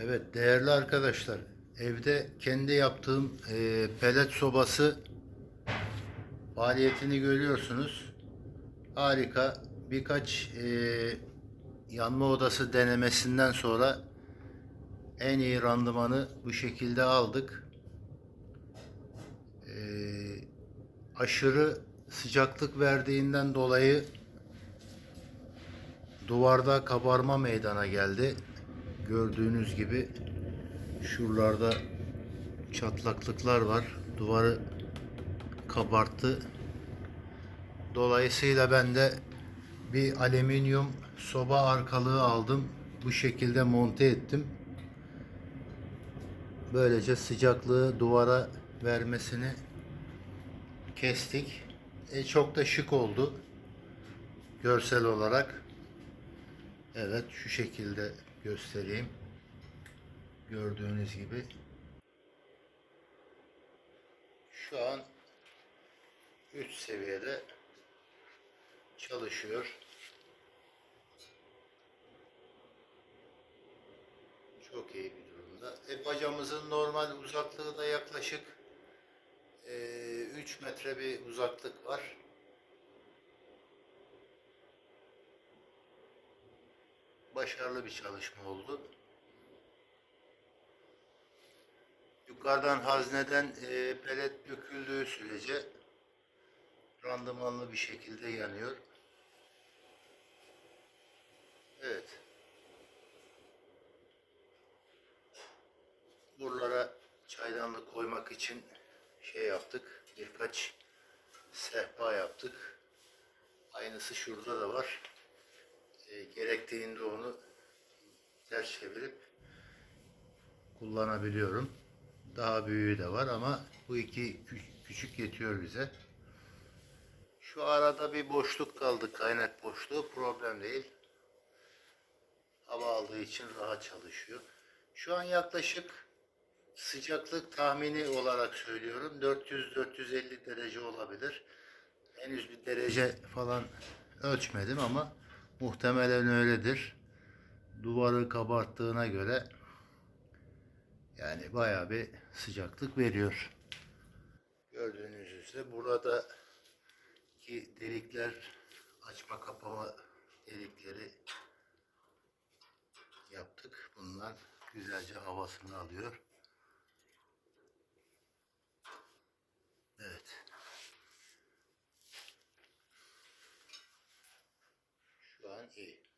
Evet değerli arkadaşlar evde kendi yaptığım e, pelet sobası faaliyetini görüyorsunuz. Harika birkaç e, yanma odası denemesinden sonra en iyi randımanı bu şekilde aldık. E, aşırı sıcaklık verdiğinden dolayı duvarda kabarma meydana geldi. Gördüğünüz gibi şuralarda çatlaklıklar var. Duvarı kabarttı. Dolayısıyla ben de bir alüminyum soba arkalığı aldım. Bu şekilde monte ettim. Böylece sıcaklığı duvara vermesini kestik. E, çok da şık oldu. Görsel olarak. Evet şu şekilde göstereyim. Gördüğünüz gibi. Şu an üst seviyede çalışıyor. Çok iyi bir durumda. E, bacamızın normal uzaklığı da yaklaşık e, 3 metre bir uzaklık var. Başarılı bir çalışma oldu. Yukarıdan hazneden e, pelet döküldüğü sürece randımanlı bir şekilde yanıyor. Evet. Buralara çaydanlık koymak için şey yaptık. Birkaç sehpa yaptık. Aynısı şurada da var. E, gerektiğinde ters çevirip kullanabiliyorum. Daha büyüğü de var ama bu iki kü- küçük yetiyor bize. Şu arada bir boşluk kaldı, kaynak boşluğu. Problem değil. Hava aldığı için rahat çalışıyor. Şu an yaklaşık sıcaklık tahmini olarak söylüyorum. 400-450 derece olabilir. Henüz bir derece falan ölçmedim ama muhtemelen öyledir duvarı kabarttığına göre yani bayağı bir sıcaklık veriyor. Gördüğünüz üzere burada ki delikler açma kapama delikleri yaptık. Bunlar güzelce havasını alıyor. Evet. Şu an iyi.